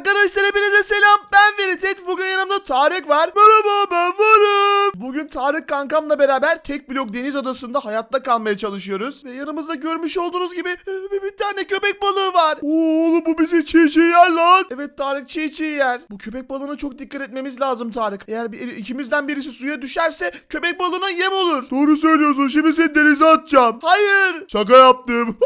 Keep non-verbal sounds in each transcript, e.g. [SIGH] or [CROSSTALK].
Arkadaşlar hepinize selam. Ben Veritet. Bugün yanımda Tarık var. Merhaba ben varım. Bugün Tarık kankamla beraber tek blok deniz adasında hayatta kalmaya çalışıyoruz. Ve yanımızda görmüş olduğunuz gibi e, bir, bir tane köpek balığı var. Oğlum bu bizi çiğ çiğ yer lan. Evet Tarık çiğ çiğ yer. Bu köpek balığına çok dikkat etmemiz lazım Tarık. Eğer bir, ikimizden birisi suya düşerse köpek balığına yem olur. Doğru söylüyorsun. Şimdi seni denize atacağım. Hayır. Şaka yaptım.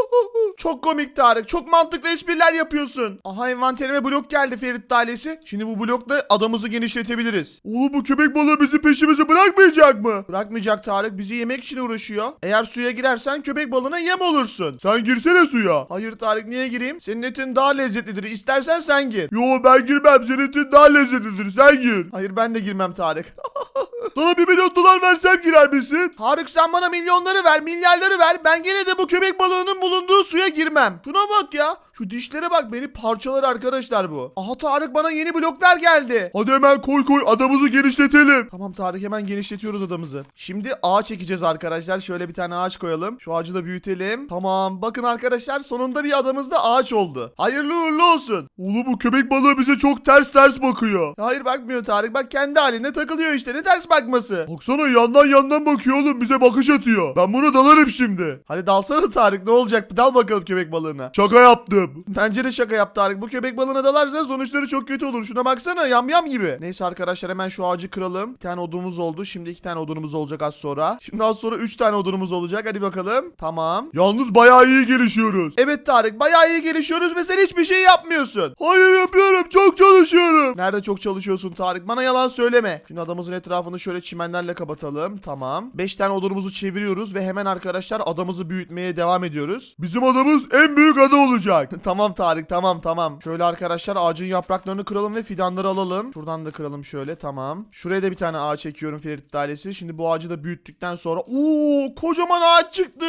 [LAUGHS] çok komik Tarık. Çok mantıklı espriler yapıyorsun. Aha envanterime blok geldi Ferit ailesi. Şimdi bu blokla adamızı genişletebiliriz. Oğlum bu köpek balığı bizi peşimizi bırakmayacak mı? Bırakmayacak Tarık. Bizi yemek için uğraşıyor. Eğer suya girersen köpek balığına yem olursun. Sen girsene suya. Hayır Tarık niye gireyim? Senin etin daha lezzetlidir. İstersen sen gir. Yo ben girmem. Senin etin daha lezzetlidir. Sen gir. Hayır ben de girmem Tarık. [LAUGHS] Sana bir milyon dolar versem girer misin? Tarık sen bana milyonları ver, milyarları ver. Ben gene de bu köpek balığının bulunduğu suya girmem. Şuna bak ya. Şu dişlere bak beni parçalar arkadaşlar bu. Aha Tarık bana yeni bloklar geldi. Hadi hemen koy koy adamızı genişletelim. Tamam Tarık hemen genişletiyoruz adamızı. Şimdi ağaç çekeceğiz arkadaşlar. Şöyle bir tane ağaç koyalım. Şu ağacı da büyütelim. Tamam bakın arkadaşlar sonunda bir adamızda ağaç oldu. Hayırlı uğurlu olsun. Oğlum bu köpek balığı bize çok ters ters bakıyor. Hayır bakmıyor Tarık. Bak kendi halinde takılıyor işte. Ne ters bakması. Baksana yandan yandan bakıyor oğlum. Bize bakış atıyor. Ben bunu dalarım şimdi. Hadi dalsana Tarık ne olacak? Dal bakalım köpek balığına. Şaka yaptım. Bence de şaka yap Tarık. Bu köpek balığına dalarsa sonuçları çok kötü olur. Şuna baksana yam yam gibi. Neyse arkadaşlar hemen şu ağacı kıralım. Bir tane odunumuz oldu. Şimdi iki tane odunumuz olacak az sonra. Şimdi az sonra üç tane odunumuz olacak. Hadi bakalım. Tamam. Yalnız bayağı iyi gelişiyoruz. Evet Tarık bayağı iyi gelişiyoruz ve sen hiçbir şey yapmıyorsun. Hayır yapıyorum. Çok çalışıyorum. Nerede çok çalışıyorsun Tarık? Bana yalan söyleme. Şimdi adamımızın etrafını şöyle çimenlerle kapatalım. Tamam. Beş tane odunumuzu çeviriyoruz ve hemen arkadaşlar adamızı büyütmeye devam ediyoruz. Bizim adamız en büyük ada olacak. [LAUGHS] tamam Tarık tamam tamam. Şöyle arkadaşlar ağacın yapraklarını kıralım ve fidanları alalım. Şuradan da kıralım şöyle tamam. Şuraya da bir tane ağaç çekiyorum Ferit ailesi. Şimdi bu ağacı da büyüttükten sonra ooo kocaman ağaç çıktı.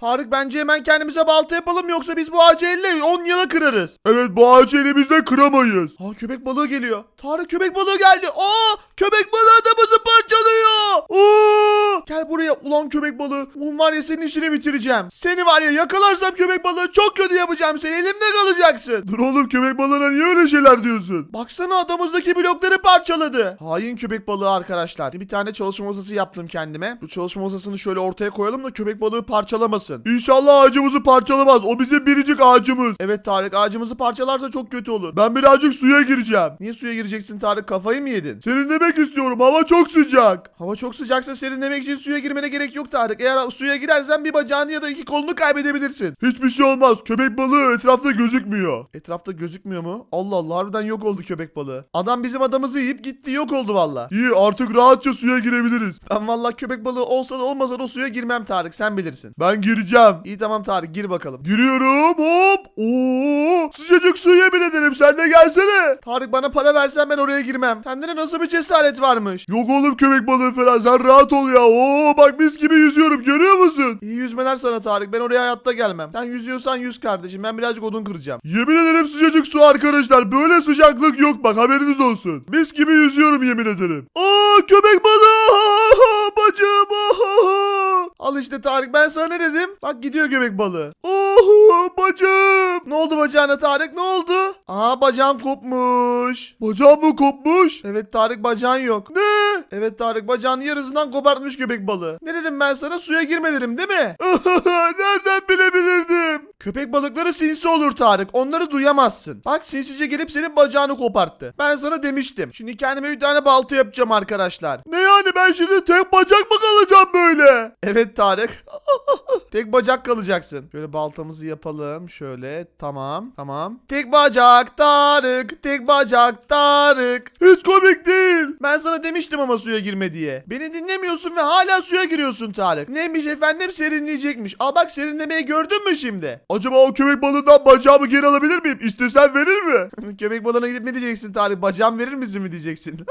Tarık bence hemen kendimize balta yapalım yoksa biz bu ağacı elle 10 yıla kırarız. Evet bu ağacı elimizde kıramayız. Aa köpek balığı geliyor. Tarık köpek balığı geldi. Aa köpek balığı adamızı parçalıyor. Aa gel buraya ulan köpek balığı. Ulan var ya senin işini bitireceğim. Seni var ya yakalarsam köpek balığı çok kötü yapacağım. Sen elimde kalacaksın. Dur oğlum köpek balığına niye öyle şeyler diyorsun? Baksana adamızdaki blokları parçaladı. Hain köpek balığı arkadaşlar. Bir tane çalışma masası yaptım kendime. Bu çalışma masasını şöyle ortaya koyalım da köpek balığı parçalamasın. İnşallah ağacımızı parçalamaz. O bizim biricik ağacımız. Evet Tarık ağacımızı parçalarsa çok kötü olur. Ben birazcık suya gireceğim. Niye suya gireceksin Tarık? Kafayı mı yedin? Senin demek istiyorum. Hava çok sıcak. Hava çok sıcaksa senin demek için suya girmene gerek yok Tarık. Eğer suya girersen bir bacağını ya da iki kolunu kaybedebilirsin. Hiçbir şey olmaz. Köpek balığı etrafta gözükmüyor. Etrafta gözükmüyor mu? Allah Allah harbiden yok oldu köpek balığı. Adam bizim adamızı yiyip gitti yok oldu valla. İyi artık rahatça suya girebiliriz. Ben valla köpek balığı olsa da olmasa da suya girmem Tarık sen bilirsin. Ben gireceğim. İyi tamam Tarık gir bakalım. Giriyorum hop. Oo, sıcacık su yemin ederim sen de gelsene. Tarık bana para versen ben oraya girmem. Sende de nasıl bir cesaret varmış? Yok oğlum köpek balığı falan sen rahat ol ya. Oo bak mis gibi yüzüyorum görüyor musun? İyi yüzmeler sana Tarık ben oraya hayatta gelmem. Sen yüzüyorsan yüz kardeşim ben birazcık odun kıracağım. Yemin ederim sıcacık su arkadaşlar böyle sıcaklık yok bak haberiniz olsun. Mis gibi yüzüyorum yemin ederim. Aa köpek balığı bacım. Al işte Tarık ben sana ne dedim? Bak gidiyor köpek balığı. Oh bacım. Ne oldu bacağına Tarık ne oldu? Aa bacağım kopmuş. Bacağım mı kopmuş? Evet Tarık bacağın yok. Ne? Evet Tarık bacağın yarısından kopartmış köpek balığı. Ne dedim ben sana suya girme dedim değil mi? [LAUGHS] Nereden bilebilirdim? Köpek balıkları sinsi olur Tarık. Onları duyamazsın. Bak sinsice gelip senin bacağını koparttı. Ben sana demiştim. Şimdi kendime bir tane balta yapacağım arkadaşlar. Ne yani ben şimdi tek bacak mı kalacağım böyle? Evet Tarık. Tek bacak kalacaksın. Şöyle baltamızı yapalım. Şöyle tamam tamam. Tek bacak Tarık. Tek bacak Tarık. Hiç komik değil. Ben sana demiştim ama suya girme diye. Beni dinlemiyorsun ve hala suya giriyorsun Tarık. Neymiş efendim serinleyecekmiş. Al bak serinlemeyi gördün mü şimdi? Acaba o köpek balığından bacağımı geri alabilir miyim? İstesen verir mi? [LAUGHS] köpek balığına gidip ne diyeceksin Tarık? Bacağım verir misin mi diyeceksin? [LAUGHS]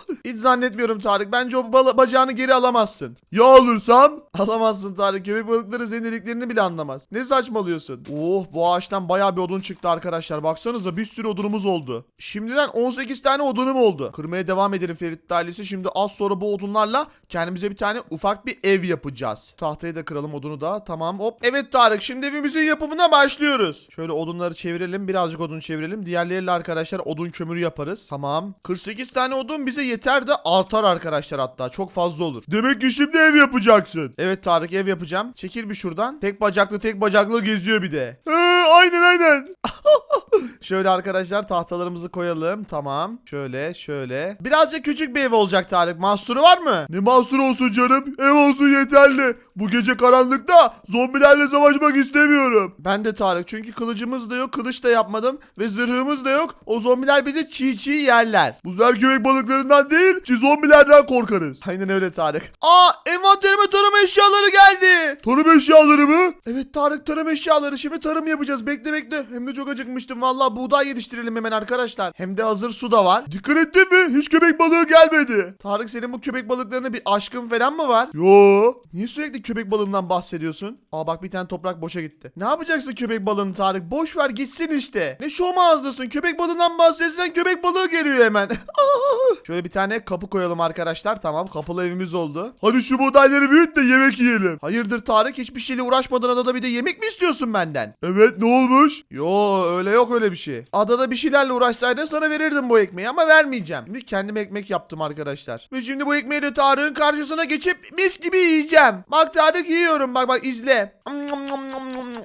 [LAUGHS] Hiç zannetmiyorum Tarık. Bence o bacağını geri alamazsın. Ya alırsam? [LAUGHS] Alamazsın Tarık. Köpek balıkları senin dediklerini bile anlamaz. Ne saçmalıyorsun? Oh bu ağaçtan bayağı bir odun çıktı arkadaşlar. Baksanıza bir sürü odunumuz oldu. Şimdiden 18 tane odunum oldu. Kırmaya devam edelim Ferit ailesi. Şimdi az sonra bu odunlarla kendimize bir tane ufak bir ev yapacağız. Tahtayı da kıralım odunu da. Tamam hop. Evet Tarık şimdi evimizin yapımına başlıyoruz. Şöyle odunları çevirelim. Birazcık odun çevirelim. Diğerleriyle arkadaşlar odun kömürü yaparız. Tamam. 48 tane odun bize yeter de artar arkadaşlar hatta. Çok fazla olur. Demek ki şimdi ev yapacaksın. Evet Tarık ev yapacağım. Çekil bir şuradan. Tek bacaklı tek bacaklı geziyor bir de. He, aynen aynen. [LAUGHS] Şöyle arkadaşlar tahtalarımızı koyalım. Tamam. Şöyle şöyle. Birazcık küçük bir ev olacak Tarık. Mahsuru var mı? Ne mahsuru olsun canım? Ev olsun yeterli. Bu gece karanlıkta zombilerle savaşmak istemiyorum. Ben de Tarık. Çünkü kılıcımız da yok. Kılıç da yapmadım. Ve zırhımız da yok. O zombiler bizi çiğ çiğ yerler. Buzlar köpek balıklarından değil. Çiğ zombilerden korkarız. Aynen öyle Tarık. Aa envanterime tarım eşyaları geldi. Tarım eşyaları mı? Evet Tarık tarım eşyaları. Şimdi tarım yapacağız. Bekle bekle. Hem de çok acıkmıştım. Vallahi buğday yetiştirelim hemen arkadaşlar. Hem de hazır su da var. Dikkat ettin mi? Hiç köpek balığı gelmedi. Tarık senin bu köpek balıklarına bir aşkın falan mı var? Yo. Niye sürekli köpek balığından bahsediyorsun? Aa bak bir tane toprak boşa gitti. Ne yapacaksın köpek balığını Tarık? Boş ver gitsin işte. Ne şov ağızdasın? Köpek balığından bahsetsen köpek balığı geliyor hemen. [LAUGHS] Şöyle bir tane kapı koyalım arkadaşlar. Tamam kapılı evimiz oldu. Hadi şu buğdayları büyüt de yemek yiyelim. Hayırdır Tarık hiçbir şeyle uğraşmadan adada bir de yemek mi istiyorsun benden? Evet ne olmuş? Yo öyle yok öyle bir şey. Adada bir şeylerle uğraşsaydın sana verirdim bu ekmeği ama vermeyeceğim. Şimdi kendim ekmek yaptım arkadaşlar. Ve şimdi bu ekmeği de Tarık'ın karşısına geçip mis gibi yiyeceğim. Bak Tarık yiyorum bak bak izle.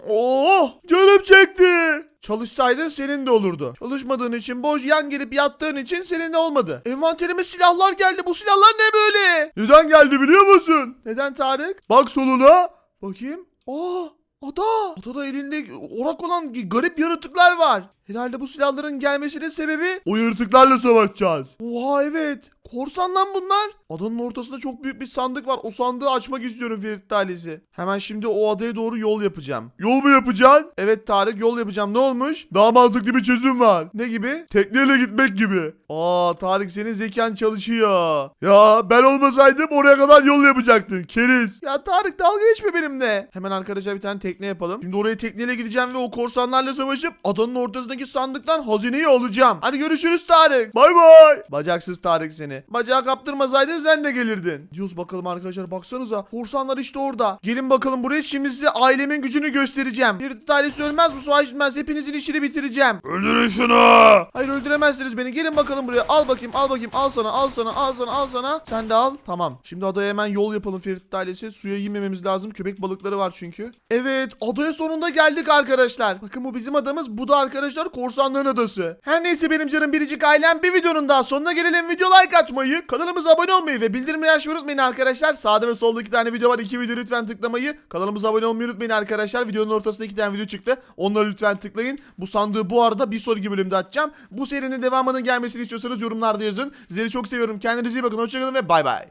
Oh canım çekti. Çalışsaydın senin de olurdu. Çalışmadığın için boş yan gelip yattığın için senin de olmadı. Envanterime silahlar geldi. Bu silahlar ne böyle? Neden geldi biliyor musun? Neden Tarık? Bak soluna. Bakayım. Aa ada. Adada elinde orak olan garip yaratıklar var. Herhalde bu silahların gelmesinin sebebi o yaratıklarla savaşacağız. Oha evet. Korsan lan bunlar. Adanın ortasında çok büyük bir sandık var. O sandığı açmak istiyorum Ferit ailesi. Hemen şimdi o adaya doğru yol yapacağım. Yol mu yapacaksın? Evet Tarık yol yapacağım. Ne olmuş? Daha mantıklı bir çözüm var. Ne gibi? Tekneyle gitmek gibi. Aa Tarık senin zekan çalışıyor. Ya ben olmasaydım oraya kadar yol yapacaktın. Keriz. Ya Tarık dalga geçme benimle. Hemen arkadaşlar bir tane tekne yapalım. Şimdi oraya tekneyle gideceğim ve o korsanlarla savaşıp adanın ortasındaki sandıktan hazineyi alacağım. Hadi görüşürüz Tarık. Bay bay. Bacaksız Tarık seni. Bacağı kaptırmasaydın sen de gelirdin. Diyoruz bakalım arkadaşlar baksanıza. Korsanlar işte orada. Gelin bakalım buraya şimdi size ailemin gücünü göstereceğim. Bir tanesi ölmez bu savaş bitmez. Hepinizin işini bitireceğim. Öldürün şunu. Hayır öldüremezsiniz beni. Gelin bakalım buraya. Al bakayım al bakayım. Al sana al sana al sana al sana. Sen de al. Tamam. Şimdi adaya hemen yol yapalım Ferit ailesi. Suya girmememiz lazım. Köpek balıkları var çünkü. Evet adaya sonunda geldik arkadaşlar. Bakın bu bizim adamız. Bu da arkadaşlar korsanların adası. Her neyse benim canım biricik ailem bir videonun daha sonuna gelelim. Video like atmayı, kanalımıza abone olmayı ve bildirimleri açmayı unutmayın arkadaşlar. Sağda ve solda iki tane video var. İki video lütfen tıklamayı. Kanalımıza abone olmayı unutmayın arkadaşlar. Videonun ortasında iki tane video çıktı. Onları lütfen tıklayın. Bu sandığı bu arada bir sonraki bölümde açacağım. Bu serinin devamının gelmesini istiyorsanız yorumlarda yazın. Sizleri çok seviyorum. Kendinize iyi bakın. Hoşçakalın ve bay bay.